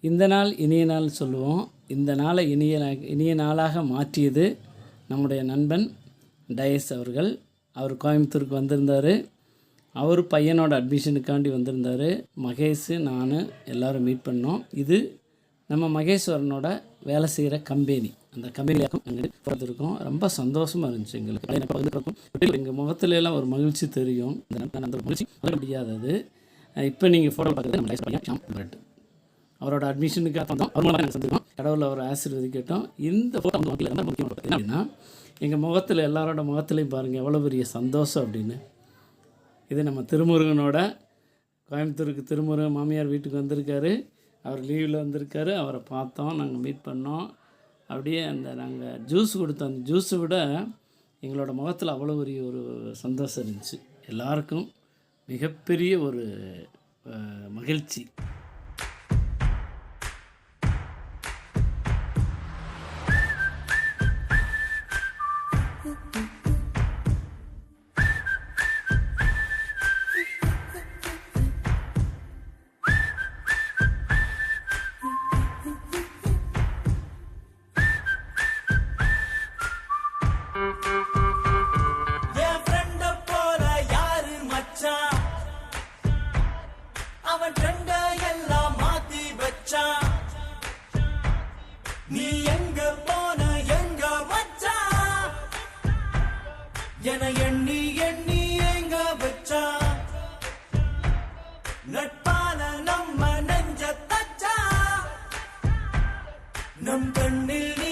இந்த நாள் இனிய நாள் சொல்லுவோம். இந்த நாளை இனிய இனிய நாளாக மாற்றியது நம்முடைய நண்பன் டயஸ் அவர்கள். அவர் கோயம்புத்தூருக்கு வந்திருந்தார். அவர் பையனோட அட்மிஷனுக்காண்டி வந்திருந்தார். மகேஷ் நான் எல்லாரும் மீட் பண்ணோம். இது நம்ம மகேஸ்வரனோட வேலை செய்கிற கம்பெனி. அந்த கம்பெனியாக்கும் பார்த்துருக்கோம் ரொம்ப சந்தோஷமாக இருந்துச்சு எங்களுக்கு. எங்கள் முகத்துல எல்லாம் ஒரு மகிழ்ச்சி தெரியும். இந்த அந்த மகிழ்ச்சி முடியாதது. இப்போ நீங்கள் ஃபோட்டோ பார்க்குறது நம்ம பையன் ஷாம் அவரோட அட்மிஷனுக்காக வந்தோம் அவர் மூலமாக நாங்கள் சந்திருக்கோம் கடவுள் அவரை ஆசீர்வதிக்கட்டும். இந்த ஃபோட்டோ வந்து வாக்கில் ரொம்ப அப்படின்னா எங்கள் முகத்தில் எல்லாரோட முகத்துலையும் பாருங்கள் எவ்வளோ பெரிய சந்தோஷம் அப்படின்னு. இது நம்ம திருமுருகனோட கோயம்புத்தூருக்கு திருமுருகன் மாமியார் வீட்டுக்கு வந்திருக்காரு. அவர் லீவில் வந்திருக்காரு. அவரை பார்த்தோம் நாங்கள் மீட் பண்ணோம். அப்படியே அந்த நாங்கள் ஜூஸ் கொடுத்தோம் அந்த ஜூஸை விட எங்களோட முகத்தில் அவ்வளோ பெரிய ஒரு சந்தோஷம் இருந்துச்சு. எல்லாருக்கும் மிகப்பெரிய ஒரு மகிழ்ச்சி. ட்ரெண்ட எல்லாம் மாத்தி வச்சா. நீ எங்க போன எங்க வச்சா? என எண்ணி எண்ணி எங்க வச்சா. நட்பால நம்ம நெஞ்ச தச்சா. நம் கண்ணில்